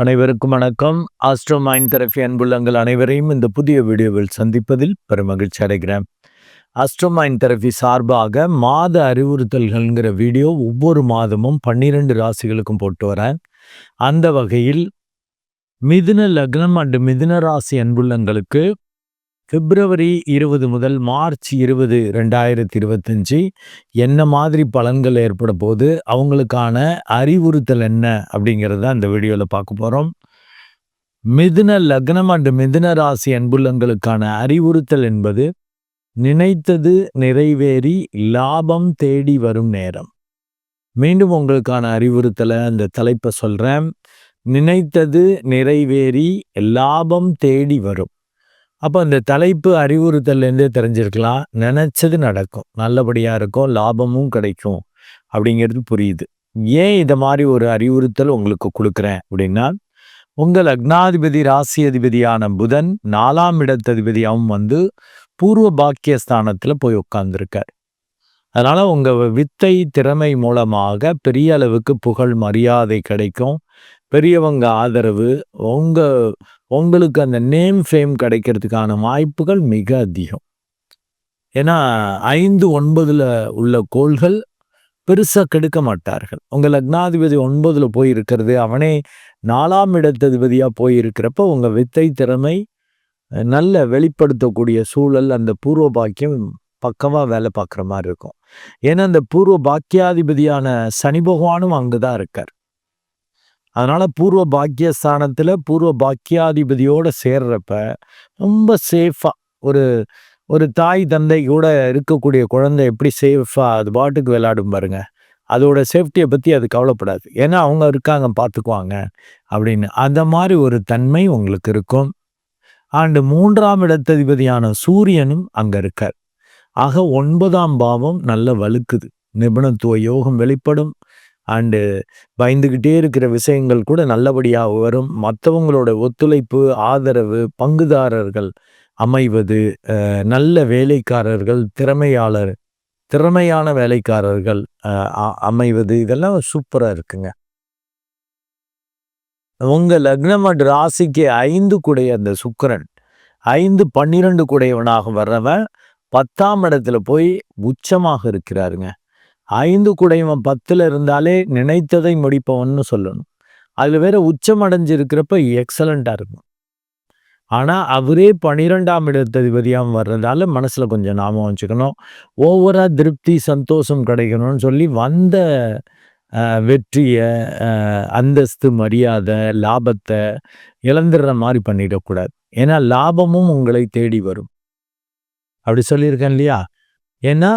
அனைவருக்கும் வணக்கம். Astro mind therapy அன்புள்ளங்கள் அனைவரையும் இந்த புதிய வீடியோவில் சந்திப்பதில் பெரும் மகிழ்ச்சி அடைகிறேன். ஆஸ்ட்ரோ மைண்ட் தெரபி சார்பாக மாத அறிவுறுத்தல்கள்ங்கிற வீடியோ ஒவ்வொரு மாதமும் பன்னிரெண்டு ராசிகளுக்கும் போட்டு வரேன். அந்த வகையில் மிதுன லக்னம் அண்டு மிதுன ராசி அன்புள்ளங்களுக்கு பிப்ரவரி இருபது முதல் மார்ச் இருபது ரெண்டாயிரத்தி இருபத்தஞ்சி என்ன மாதிரி பலன்கள் ஏற்பட போது அவங்களுக்கான அறிவுறுத்தல் என்ன அப்படிங்கிறத அந்த வீடியோவில் பார்க்க போகிறோம் மிதுன லக்னம் அண்டு மிதுன ராசி அன்புள்ளங்களுக்கான அறிவுறுத்தல் என்பது நினைத்தது நிறைவேறி லாபம் தேடி வரும் நேரம். மீண்டும் உங்களுக்கான அறிவுறுத்தலை அந்த தலைப்பை சொல்கிறேன் நினைத்தது நிறைவேறி லாபம் தேடி வரும். அப்போ அந்த தலைப்பு அறிவுறுத்தல்லேருந்தே தெரிஞ்சிருக்கலாம். நினச்சது நடக்கும். நல்லபடியாக இருக்கும். லாபமும் கிடைக்கும். அப்படிங்கிறது புரியுது. ஏன் இதை மாதிரி ஒரு அறிவுறுத்தல் உங்களுக்கு கொடுக்குறேன் அப்படின்னா உங்கள் அக்னாதிபதி ராசி அதிபதியான புதன் நாலாம் இடத்ததிபதியாகவும் வந்து பூர்வ பாக்கியஸ்தானத்தில் போய் உட்கார்ந்துருக்கார். அதனால் உங்கள் வித்தை திறமை மூலமாக பெரிய அளவுக்கு புகழ் மரியாதை கிடைக்கும். பெரியவங்க ஆதரவு உங்கள் உங்களுக்கு அந்த நேம் ஃபேம் கிடைக்கிறதுக்கான வாய்ப்புகள் மிக அதிகம். ஏன்னா ஐந்து ஒன்பதில் உள்ள கோள்கள் பெருசாக கெடுக்க மாட்டார்கள். உங்கள் லக்னாதிபதி ஒன்பதில் போயிருக்கிறது அவனே நாலாம் இடத்ததிபதியாக போயிருக்கிறப்ப உங்கள் வித்தை திறமை நல்ல வெளிப்படுத்தக்கூடிய சூழல் அந்த பூர்வ பாக்கியம் பக்கமாக வேலை பார்க்குற மாதிரி இருக்கும். ஏன்னா அந்த பூர்வ பாக்கியாதிபதியான சனி பகவானும் அங்கே தான் இருக்கார். அதனால் பூர்வ பாக்கியஸ்தானத்தில் பூர்வ பாக்கியாதிபதியோடு சேர்றப்ப ரொம்ப சேஃபாக ஒரு ஒரு தாய் தந்தை கூட இருக்கக்கூடிய குழந்தை எப்படி சேஃபாக அது பாட்டுக்கு விளையாடும் பாருங்க. அதோட சேஃப்டியை பற்றி அது கவலைப்படாது. ஏன்னா அவங்க இருக்காங்க பார்த்துக்குவாங்க அப்படின்னு. அந்த மாதிரி ஒரு தன்மை உங்களுக்கு இருக்கும். ஆண்டு மூன்றாம் இடத்ததிபதியான சூரியனும் அங்கே இருக்கார். ஆக ஒன்பதாம் பாவம் நல்ல வலுக்குது நிபுணத்துவ யோகம் வெளிப்படும். அண்டு பயந்துக்கிட்டே இருக்கிற விஷயங்கள் கூட நல்லபடியாக வரும். மற்றவங்களோட ஒத்துழைப்பு ஆதரவு பங்குதாரர்கள் அமைவது நல்ல வேலைக்காரர்கள் திறமையாளர் திறமையான வேலைக்காரர்கள் அமைவது இதெல்லாம் சூப்பராக இருக்குங்க. உங்கள் லக்னம் அண்ட் ராசிக்கு ஐந்து கூடைய அந்த சுக்கரன். ஐந்து பன்னிரண்டு குடையவனாக வர்றவன் பத்தாம் இடத்துல போய் உச்சமாக இருக்கிறாருங்க. ஐந்து குடைவன் பத்தில் இருந்தாலே நினைத்ததை முடிப்பவன்னு சொல்லணும். அதில் வேற உச்சம் அடைஞ்சிருக்கிறப்ப எக்ஸலண்ட்டாக இருக்கும். ஆனால் அவரே பனிரெண்டாம் இடத்ததிபதியாக வர்றதால மனசில் கொஞ்சம் ஞாபகம் வச்சுக்கணும். ஓவராக திருப்தி சந்தோஷம் கிடைக்கணும்னு சொல்லி வந்த வெற்றியை அந்தஸ்து மரியாதை லாபத்தை இழந்துடுற மாதிரி பண்ணிடக்கூடாது. ஏன்னா லாபமும் உங்களை தேடி வரும். அப்படி சொல்லியிருக்கேன் இல்லையா? ஏன்னா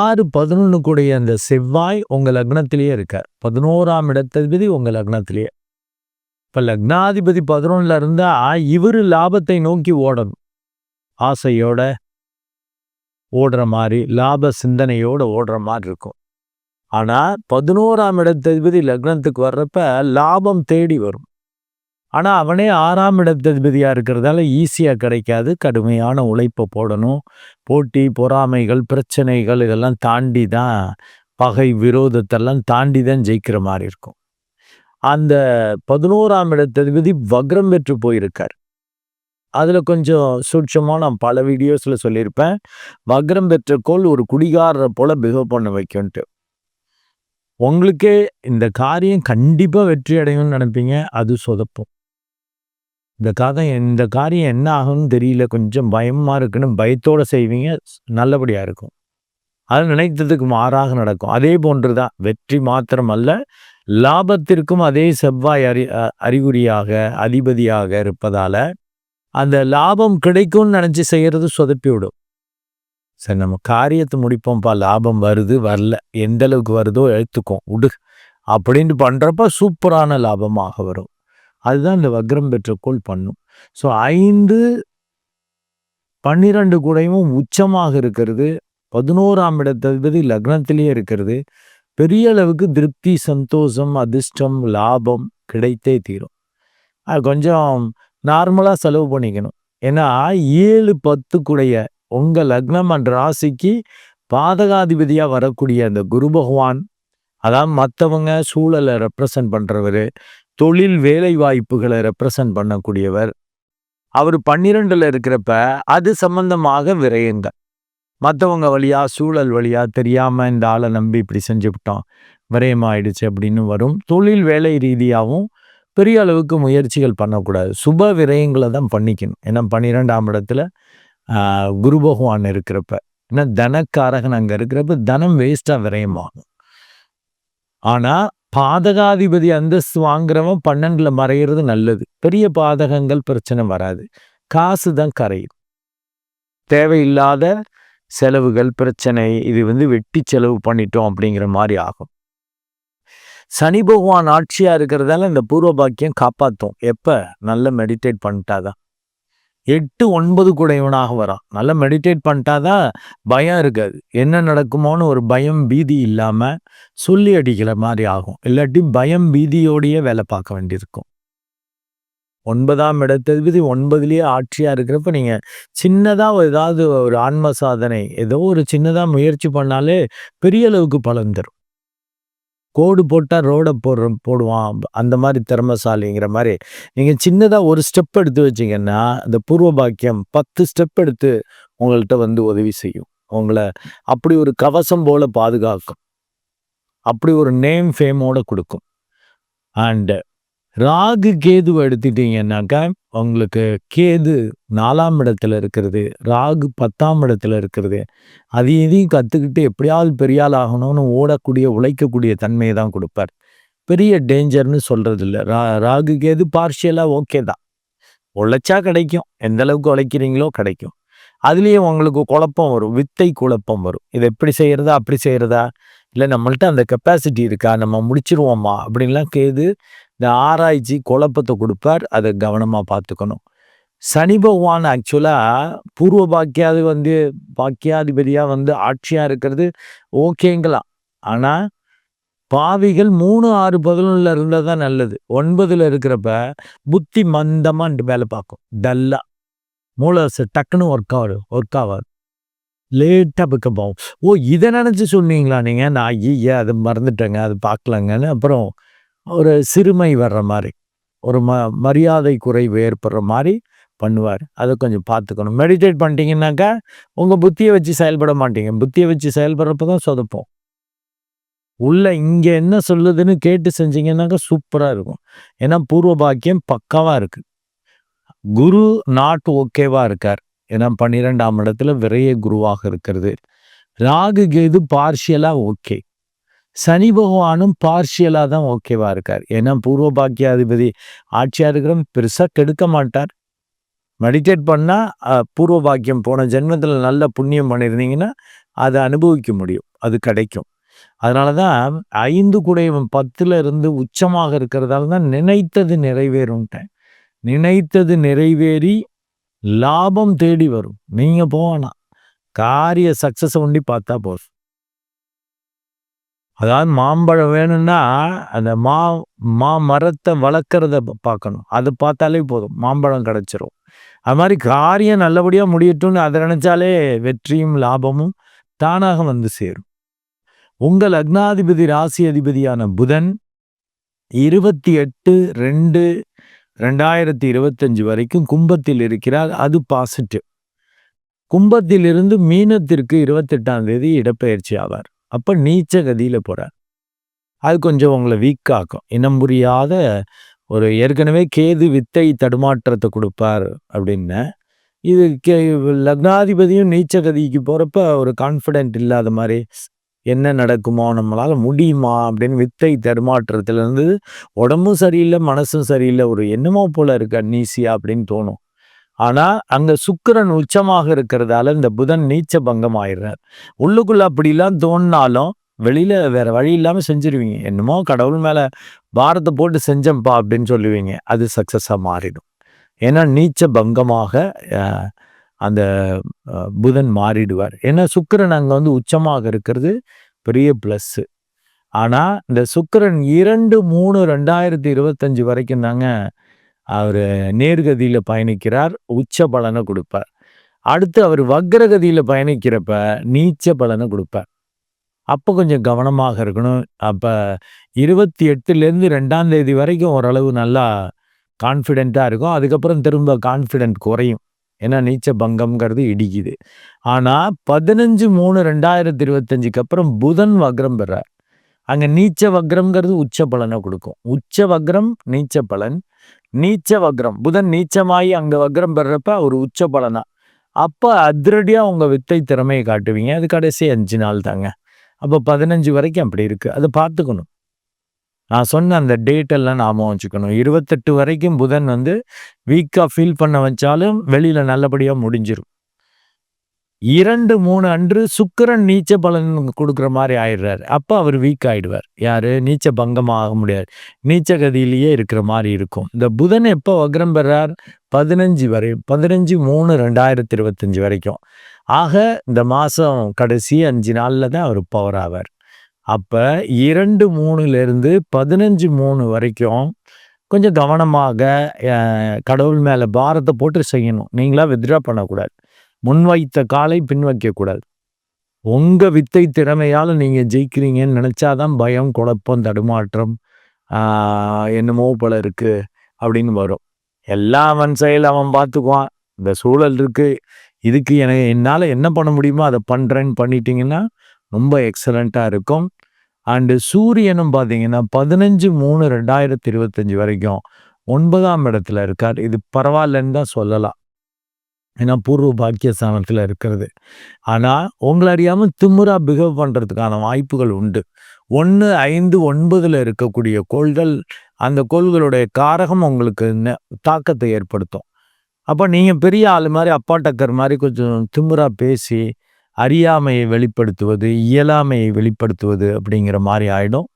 ஆறு பதினொன்று கூடிய அந்த செவ்வாய் உங்கள் லக்னத்திலேயே இருக்கார். பதினோராம் இடத்ததிபதி உங்கள் லக்னத்திலேயே. இப்போ லக்னாதிபதி பதினொன்றில் இருந்தால் இவர் லாபத்தை நோக்கி ஓடணும். ஆசையோட ஓடுற மாதிரி லாப சிந்தனையோடு ஓடுற மாதிரி இருக்கும். ஆனால் பதினோராம் இடத்ததிபதி லக்னத்துக்கு வர்றப்ப லாபம் தேடி வரும். ஆனால் அவனே ஆறாம் இடத்ததிபதியாக இருக்கிறதால ஈஸியாக கிடைக்காது. கடுமையான உழைப்பை போடணும். போட்டி பொறாமைகள் பிரச்சனைகள் இதெல்லாம் தாண்டி தான் பகை விரோதத்தெல்லாம் தாண்டி தான் ஜெயிக்கிற மாதிரி இருக்கும். அந்த பதினோராம் இடத்ததிபதி வக்ரம் பெற்று போயிருக்கார். அதில் கொஞ்சம் சூட்சமாக நான் பல வீடியோஸில் சொல்லியிருப்பேன். வக்ரம் பெற்ற கோல் ஒரு குடிகாரரை போல் பிஹேவ் பண்ண வைக்கும்ன்ட்டு உங்களுக்கே இந்த காரியம் கண்டிப்பாக வெற்றி அடையும்னு நினைப்பீங்க. அது சொதப்பும். இந்த கதை இந்த காரியம் என்ன ஆகும்னு தெரியல. கொஞ்சம் பயமாக இருக்குன்னு பயத்தோடு செய்வீங்க. நல்லபடியாக இருக்கும். அது நினைத்ததுக்கு மாறாக நடக்கும். அதே போன்று தான் வெற்றி மாத்திரம் அல்ல லாபத்திற்கும் அதே செவ்வாய் அறி அறிகுறியாக அதிபதியாக இருப்பதால் அந்த லாபம் கிடைக்கும்னு நினச்சி செய்கிறது சொதப்பி விடும். சரி நம்ம காரியத்தை முடிப்போம்ப்பா. லாபம் வருது வரல. எந்த அளவுக்கு வருதோ எழுத்துக்கும் விடு அப்படின்ட்டு பண்ணுறப்ப சூப்பரான லாபமாக வரும். அதுதான் இந்த வக்ரம் பெற்ற கோள் பண்ணும். ஸோ ஐந்து பன்னிரண்டு கூடையும் உச்சமாக இருக்கிறது. பதினோராம் இடத்ததிபதி லக்னத்திலேயே இருக்கிறது. பெரிய அளவுக்கு திருப்தி சந்தோஷம் அதிர்ஷ்டம் லாபம் கிடைத்தே தீரும். அது கொஞ்சம் நார்மலாக செலவு பண்ணிக்கணும். ஏன்னா ஏழு பத்து கூடைய உங்கள் லக்னம் அண்ட் ராசிக்கு பாதகாதிபதியாக வரக்கூடிய அந்த குரு பகவான் அதாவது மற்றவங்க சூழலை ரெப்ரசன்ட் பண்ணுறவர் தொழில் வேலை வாய்ப்புகளை ரெப்ரசன்ட் பண்ணக்கூடியவர். அவர் பன்னிரெண்டில் இருக்கிறப்ப அது சம்பந்தமாக விரயங்கள். மற்றவங்க வழியாக சூழல் வழியாக தெரியாமல் இந்த ஆளை நம்பி இப்படி செஞ்சு விட்டோம். விரயமாயிடுச்சு அப்படின்னு வரும். தொழில் வேலை ரீதியாகவும் பெரிய அளவுக்கு முயற்சிகள் பண்ணக்கூடாது. சுப விரயங்களை தான் பண்ணிக்கணும். ஏன்னா பன்னிரெண்டாம் இடத்துல குரு பகவான் இருக்கிறப்ப. ஏன்னா தனக்காரகன் அங்கே இருக்கிறப்ப தனம் வேஸ்ட்டாக விரயமாகும். ஆனால் பாதகாதிபதி அந்தஸ்து வாங்குறவன் பன்னெண்டில் மறையிறது நல்லது. பெரிய பாதகங்கள் பிரச்சனை வராது. காசு தான் கரையும். தேவையில்லாத செலவுகள் பிரச்சனை இது வந்து வெட்டி செலவு பண்ணிட்டோம் அப்படிங்கிற மாதிரி ஆகும். சனி பகவான் ஆட்சியாக இருக்கிறதால இந்த பூர்வ பாக்கியம் காப்பாற்றும் எப்போ? நல்ல மெடிடேட் பண்ணிட்டாதான். எட்டு ஒன்பது கூட இவனாக வரான். நல்லா மெடிடேட் பண்ணிட்டாதான் பயம் இருக்காது. என்ன நடக்குமோன்னு ஒரு பயம் பீதி இல்லாமல் சொல்லி அடிக்கிற மாதிரி ஆகும். இல்லாட்டி பயம் பீதியோடையே வேலை பார்க்க வேண்டியிருக்கும். ஒன்பதாம் இடத்ததிபதி ஒன்பதுலேயே ஆட்சியாக இருக்கிறப்ப நீங்கள் சின்னதாக ஏதாவது ஒரு ஆன்ம சாதனை ஏதோ ஒரு சின்னதாக முயற்சி பண்ணாலே பெரிய அளவுக்கு பலன் தரும். கோடு போட்டால் ரோடை போடுற போடுவான். அந்த மாதிரி திறமசாலிங்கிற மாதிரி. நீங்கள் சின்னதாக ஒரு ஸ்டெப் எடுத்து வச்சிங்கன்னா அந்த பூர்வ பாக்கியம் பத்து ஸ்டெப் எடுத்து உங்கள்கிட்ட வந்து உதவி செய்யும். உங்களை அப்படி ஒரு கவசம் போல் பாதுகாக்கும். அப்படி ஒரு நேம் ஃபேமோட கொடுக்கும். அண்டு ராகு கேதுவை எடுத்துட்டீங்கன்னாக்கா உங்களுக்கு கேது நாலாம் இடத்துல இருக்கிறது ராகு பத்தாம் இடத்துல இருக்கிறது. அது எதையும் கற்றுக்கிட்டு எப்படியாவது பெரியால் ஆகணும்னு ஓடக்கூடிய உழைக்கக்கூடிய தன்மையை தான் கொடுப்பார். பெரிய டேஞ்சர்னு சொல்கிறது இல்லை ரா ராகு கேது பார்ஷியலாக ஓகே தான். உழைச்சா கிடைக்கும். எந்த அளவுக்கு உழைக்கிறீங்களோ கிடைக்கும். அதுலேயும் உங்களுக்கு குழப்பம் வரும். வித்தை குழப்பம் வரும். இதை எப்படி செய்கிறதா அப்படி செய்கிறதா இல்லை நம்மள்ட்ட அந்த கெப்பாசிட்டி இருக்கா? நம்ம முடிச்சிருவோமா? அப்படின்லாம் கேது இந்த ஆராய்ச்சி குழப்பத்தை கொடுப்பார். அதை கவனமாக பார்த்துக்கணும். சனி பகவான் ஆக்சுவலாக பூர்வ பாக்கியாது வந்து பாக்கியாதிபதியாக வந்து ஆட்சியாக இருக்கிறது ஓகேங்களாம் ஆனால் பாவிகள் மூணு ஆறு பதினொன்றில் இருந்தால் தான் நல்லது. ஒன்பதில் இருக்கிறப்ப புத்தி மந்தமாக வேலை பார்க்கும். டல்லாக மூளை டக்குன்னு ஒர்க் ஆகும் ஒர்க் ஆகாது லேட்டாக பிக்கப் ஆகும். ஓ இதை நினச்சி சொன்னீங்களா நீங்கள் நான் ஐயா அது மறந்துட்டேங்க அது பார்க்கலங்கன்னு. அப்புறம் ஒரு சிறுமை வர்ற மாதிரி ஒரு ம மரியாதை குறைவு ஏற்படுற மாதிரி பண்ணுவார். அதை கொஞ்சம் பார்த்துக்கணும். மெடிடேட் பண்ணிட்டீங்கன்னாக்கா உங்கள் புத்தியை வச்சு செயல்பட மாட்டீங்க. புத்தியை வச்சு செயல்படுறப்ப தான் சொதப்போம். உள்ள இங்கே என்ன சொல்லுதுன்னு கேட்டு செஞ்சீங்கன்னாக்கா சூப்பராக இருக்கும். ஏன்னா பூர்வ பாக்கியம் பக்காவாக இருக்குது குரு நாட் ஓகேவாக இருக்கார். ஏன்னா பன்னிரெண்டாம் இடத்துல விரைய குருவாக இருக்கிறது. ராகு கேது பார்ஷியலாக ஓகே சனி பகவானும் பார்ஷியலாக தான் ஓகேவா இருக்கார். ஏன்னா பூர்வ பாக்கியாதிபதி ஆட்சியாக இருக்கிற பெருசாக கெடுக்க மாட்டார். மெடிடேட் பண்ணால் பூர்வ பாக்கியம் போன ஜென்மத்தில் நல்ல புண்ணியம் பண்ணியிருந்தீங்கன்னா அதை அனுபவிக்க முடியும். அது கிடைக்கும். அதனால தான் ஐந்து குடையவன் பத்தில் இருந்து உச்சமாக இருக்கிறதால தான் நினைத்தது நிறைவேறும்ட்டேன். நினைத்தது நிறைவேறி லாபம் தேடி வரும். நீங்கள் போகலாம். காரிய சக்ஸஸ் ஒண்டி பார்த்தா போதும். அதாவது மாம்பழம் வேணும்னா அந்த மா மா மரத்தை வளர்க்குறத பார்க்கணும். அதை பார்த்தாலே போதும். மாம்பழம் கிடச்சிரும். அது மாதிரி காரியம் நல்லபடியாக முடியட்டும்னு அதை நினச்சாலே வெற்றியும் லாபமும் தானாக வந்து சேரும். உங்கள் அக்னாதிபதி ராசி அதிபதியான புதன் இருபத்தி எட்டு ரெண்டு ரெண்டாயிரத்தி இருபத்தஞ்சு வரைக்கும் கும்பத்தில் இருக்கிறார். அது பாசிட்டிவ் கும்பத்திலிருந்து மீனத்திற்கு இருபத்தெட்டாம் தேதி இடப்பெயர்ச்சி ஆவார். அப்போ நீச்ச கதியில் போகிறார் அது கொஞ்சம் உங்களை வீக்காக்கும் இனம் புரியாத ஒரு ஏற்கனவே கேது வித்தை தடுமாற்றத்தை கொடுப்பார் அப்படின்னு. இது கே லக்னாதிபதியும் நீச்ச கதிக்கு போகிறப்ப ஒரு கான்ஃபிடென்ட் இல்லாத மாதிரி என்ன நடக்குமோ நம்மளால் முடியுமா அப்படின்னு வித்தை தடுமாற்றத்துலேருந்து உடம்பும் சரியில்லை மனசும் சரியில்லை ஒரு என்னமோ போல் இருக்கு அன்னீசியா அப்படின்னு தோணும். ஆனால் அங்கே சுக்கரன் உச்சமாக இருக்கிறதால இந்த புதன் நீச்ச பங்கம் ஆயிடுறார் உள்ளுக்குள்ளே அப்படிலாம் தோணினாலும் வெளியில் வேறு வழி இல்லாமல் செஞ்சிருவீங்க. என்னமோ கடவுள் மேலே பாரத்தை போட்டு செஞ்சம்பா அப்படின்னு சொல்லுவீங்க. அது சக்ஸஸாக மாறிடும். ஏன்னா நீச்ச பங்கமாக அந்த புதன் மாறிடுவார். ஏன்னா சுக்கரன் அங்கே வந்து உச்சமாக இருக்கிறது பெரிய ப்ளஸ்ஸு ஆனால் இந்த சுக்கரன் இரண்டு மூணு ரெண்டாயிரத்தி இருபத்தஞ்சு வரைக்கும் தாங்க அவர் நேர்கதியில் பயணிக்கிறார் உச்ச பலனை கொடுப்பார். அடுத்து அவர் வக்ரகதியில் பயணிக்கிறப்ப நீச்ச பலனை கொடுப்பார். அப்போ கொஞ்சம் கவனமாக இருக்கணும். அப்போ இருபத்தி எட்டுலேருந்து ரெண்டாம் தேதி வரைக்கும் ஓரளவு நல்லா கான்ஃபிடெண்ட்டாக இருக்கும். அதுக்கப்புறம் திரும்ப கான்ஃபிடென்ட் குறையும். ஏன்னா நீச்ச பங்கம்ங்கிறது இடிக்குது. ஆனால் பதினஞ்சு மூணு ரெண்டாயிரத்தி இருபத்தஞ்சுக்கு அப்புறம் புதன் வக்ரம் பெறார். அங்கே நீச்ச வக்ரம்ங்கிறது உச்ச பலனை கொடுக்கும். உச்ச வக்ரம் நீச்ச பலன் நீச்ச வக்ரம். புதன் நீச்சமாயி அங்கே வக்ரம் பெறப்ப ஒரு உச்ச பலனா. அப்போ அதிரடியாக உங்கள் வித்தை திறமையை காட்டுவீங்க. அது கடைசி அஞ்சு நாள் தாங்க. அப்போ பதினஞ்சு வரைக்கும் அப்படி இருக்குது அதை பார்த்துக்கணும். நான் சொன்ன அந்த டேட்டெல்லாம் நாம வச்சுக்கணும். இருபத்தெட்டு வரைக்கும் புதன் வந்து வீக்காக ஃபீல் பண்ண வச்சாலும் வெளியில் நல்லபடியாக முடிஞ்சிடும் இரண்டு மூணு அன்று சுக்கரன் நீச்ச பலன் கொடுக்குற மாதிரி ஆயிடுறாரு. அப்போ அவர் வீக் ஆகிடுவார் யார்? நீச்ச பங்கமாக ஆக முடியாது. நீச்ச கதியிலேயே இருக்கிற மாதிரி இருக்கும். இந்த புதன் எப்போ வக்ரம் பெறார்? பதினஞ்சு வரை பதினஞ்சு மூணு ரெண்டாயிரத்தி இருபத்தஞ்சி வரைக்கும். ஆக இந்த மாதம் கடைசி அஞ்சு நாளில் தான் அவர் பவர் ஆவார். அப்போ இரண்டு மூணுலேருந்து பதினஞ்சு மூணு வரைக்கும் கொஞ்சம் கவனமாக கடவுள் மேலே பாரத்தை போட்டு செய்யணும். நீங்களாக வித்ட்ரா பண்ணக்கூடாது. முன்வைத்த காலை பின்வைக்கக்கூடாது. உங்கள் வித்தை திறமையால் நீங்கள் ஜெயிக்கிறீங்கன்னு நினச்சாதான் பயம் குழப்பம் தடுமாற்றம் என்னமோ போல இருக்குது அப்படின்னு வரும். எல்லாம் அவன் செயல் அவன் பார்த்துக்குவான். இந்த சூழல் இருக்குது இதுக்கு எனக்கு என்னால் என்ன பண்ண முடியுமோ அதை பண்ணுறேன்னு பண்ணிட்டீங்கன்னா ரொம்ப எக்ஸலண்ட்டாக இருக்கும். அண்டு சூரியனும் பார்த்தீங்கன்னா பதினஞ்சு மூணு ரெண்டாயிரத்தி இருபத்தஞ்சி வரைக்கும் ஒன்பதாம் இடத்துல இருக்கார். இது பரவாயில்லன்னு தான் சொல்லலாம். ஏன்னா பூர்வ பாக்கியஸ்தானத்தில் இருக்கிறது. ஆனால் உங்களை அறியாமல் திமுறா பிஹேவ் பண்ணுறதுக்கான வாய்ப்புகள் உண்டு. ஒன்று ஐந்து ஒன்பதில் இருக்கக்கூடிய கோள்கள் அந்த கோள்களுடைய காரகம் உங்களுக்கு தாக்கத்தை ஏற்படுத்தும். அப்போ நீங்கள் பெரிய ஆள் மாதிரி அப்பா டக்கர் மாதிரி கொஞ்சம் திமுறா பேசி அறியாமையை வெளிப்படுத்துவது இயலாமையை வெளிப்படுத்துவது அப்படிங்கிற மாதிரி ஆகிடும்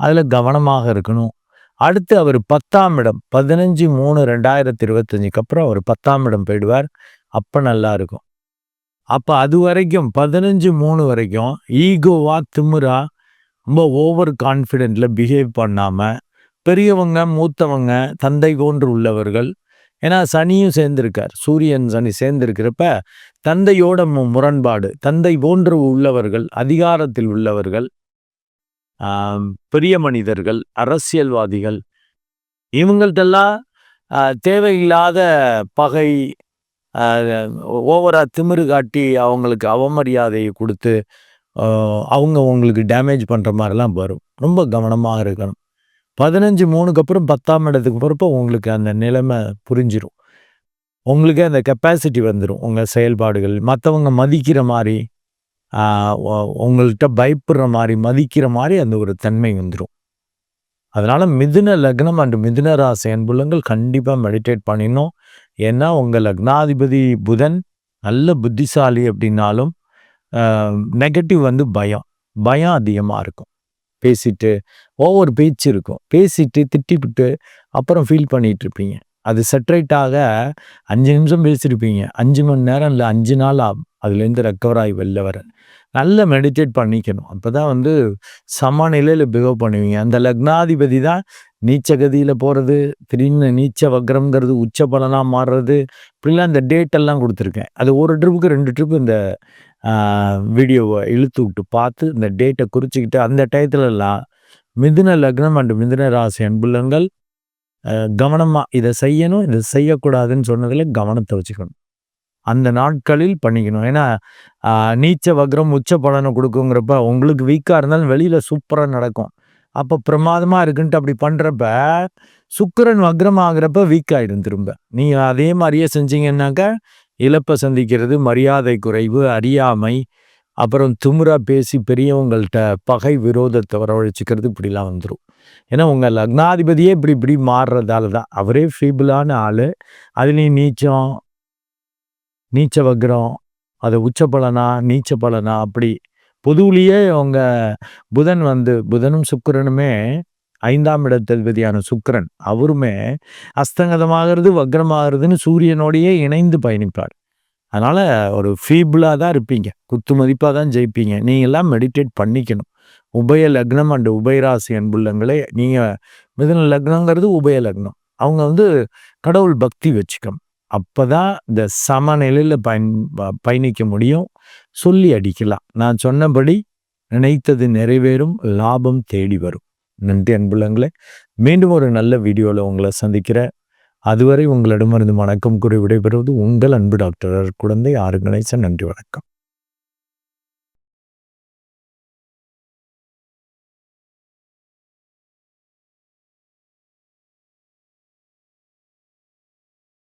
அதில் கவனமாக இருக்கணும். அடுத்து அவர் பத்தாம் இடம் பதினஞ்சு மூணு ரெண்டாயிரத்தி இருபத்தஞ்சுக்கு அப்புறம் அவர் பத்தாம் இடம் போயிடுவார். அப்போ நல்லா இருக்கும் அப்போ அது வரைக்கும் பதினஞ்சு மூணு வரைக்கும் ஈகோவா திமுறா ரொம்ப ஓவர் கான்ஃபிடென்ட்டில் பிஹேவ் பண்ணாமல் பெரியவங்க மூத்தவங்க தந்தை போன்று உள்ளவர்கள் ஏன்னா சனியும் சேர்ந்திருக்கார். சூரியன் சனி சேர்ந்திருக்கிறப்ப தந்தையோட முரண்பாடு தந்தை போன்று உள்ளவர்கள் அதிகாரத்தில் உள்ளவர்கள் பெரிய மனிதர்கள் அரசியல்வாதிகள் இவங்கள்ட்டெல்லாம் தேவையில்லாத பகை ஓவராக திமிரு காட்டி அவங்களுக்கு அவமரியாதையை கொடுத்து அவங்க உங்களுக்கு டேமேஜ் பண்ணுற மாதிரிலாம் வரும். ரொம்ப கவனமாக இருக்கணும். பதினஞ்சு மூணுக்கு அப்புறம் பத்தாம் இடத்துக்கு பிறப்ப உங்களுக்கு அந்த நிலைமை புரிஞ்சிடும் உங்களுக்கே அந்த கெப்பாசிட்டி வந்துடும் உங்கள் செயல்பாடுகள் மற்றவங்க மதிக்கிற மாதிரி உங்கள்கிட்ட பயப்படுற மாதிரி மதிக்கிற மாதிரி அந்த ஒரு தன்மை வந்துடும் அதனால் மிதுன லக்னம் அண்டு மிதுன ராசி அன்புள்ளங்கள் கண்டிப்பாக மெடிடேட் பண்ணிடணும். ஏன்னா உங்கள் லக்னாதிபதி புதன் நல்ல புத்திசாலி அப்படின்னாலும் நெகட்டிவ் வந்து பயம். பயம் அதிகமாக இருக்கும். பேசிட்டு ஒவ்வொரு பேச்சு இருக்கும். பேசிட்டு திட்டிவிட்டு அப்புறம் ஃபீல் பண்ணிகிட்டு இருப்பீங்க. அது செட்ரேட்டாக அஞ்சு நிமிஷம் பேசியிருப்பீங்க அஞ்சு மணி நேரம் இல்லை அஞ்சு நாள் ஆகும். அதுலேருந்து ரெக்கவர் ஆகி வெளில வர. நல்ல மெடிடேட் பண்ணிக்கணும். அப்போ தான் வந்து சமநிலையில் பிஹேவ் பண்ணுவீங்க. அந்த லக்னாதிபதி தான் நீச்சகதியில் போகிறது திடீர்னு நீச்ச வக்ரம்ங்கிறது உச்ச பலனாக மாறுறது இப்படிலாம் இந்த டேட்டெல்லாம் கொடுத்துருக்கேன். அது ஒரு ட்ரிப்புக்கு ரெண்டு ட்ரிப்பு இந்த வீடியோவை இழுத்து விட்டு பார்த்து இந்த டேட்டை குறிச்சிக்கிட்டு அந்த டயத்துலலாம் மிதுன லக்னம் அண்டு மிதுன ராசி அன்புள்ளங்கள் கவனமாக இதை செய்யணும் இதை செய்யக்கூடாதுன்னு சொன்னதில் கவனத்தை வச்சுக்கணும். அந்த நாட்களில் பண்ணிக்கணும். ஏன்னா நீச்ச வக்ரம் உச்ச பலனை கொடுக்குங்கிறப்ப உங்களுக்கு வீக்காக இருந்தாலும் வெளியில் சூப்பராக நடக்கும். அப்போ பிரமாதமாக இருக்குன்ட்டு அப்படி பண்ணுறப்ப சுக்கரன் வக்ரம் ஆகிறப்ப வீக் ஆகிடும் திரும்ப. நீங்கள் அதே மாதிரியே செஞ்சீங்கன்னாக்கா இழப்பை சந்திக்கிறது மரியாதை குறைவு அறியாமை அப்புறம் துமுறா பேசி பெரியவங்கள்ட்ட பகை விரோதத்தை வரவழைச்சிக்கிறது இப்படிலாம் வந்துடும் ஏன்னா உங்கள் லக்னாதிபதியே இப்படி இப்படி மாறுறதால தான். அவரே ஃபீபிளான ஆள். அதுலேயும் நீச்சம் நீச்ச வக்ரம் அது உச்ச பலனா நீச்ச பலனா அப்படி பொதுவிலேயே அவங்க புதன் வந்து புதனும் சுக்கரனுமே ஐந்தாம் இடத்ததிபதியான சுக்கரன். அவருமே அஸ்தங்கதமாகிறது வக்ரமாகிறதுன்னு சூரியனோடையே இணைந்து பயணிப்பார். அதனால் ஒரு ஃபீபிளாக தான் இருப்பீங்க. குத்து மதிப்பாக தான் ஜெயிப்பீங்க. நீங்கள்லாம் மெடிடேட் பண்ணிக்கணும். உபய லக்னம் அண்டு உபயராசி அன்புள்ளங்களே நீங்கள் மிதன லக்னங்கிறது உபய லக்னம். அவங்க வந்து கடவுள் பக்தி வச்சுக்கணும். அப்போ தான் இந்த சமநிலையில் பயன் பயணிக்க முடியும். சொல்லி அடிக்கலாம். நான் சொன்னபடி நினைத்தது நிறைவேறும் லாபம் தேடி வரும். நன்றி அன்புள்ளங்களே. மீண்டும் ஒரு நல்ல வீடியோவில் உங்களை சந்திக்கிறேன். அதுவரை உங்களிடமிருந்து வணக்கம் கூறி விடைபெறுவது உங்கள் அன்பு டாக்டர் குழந்தை ஆறு கணேசன் நன்றி வணக்கம்.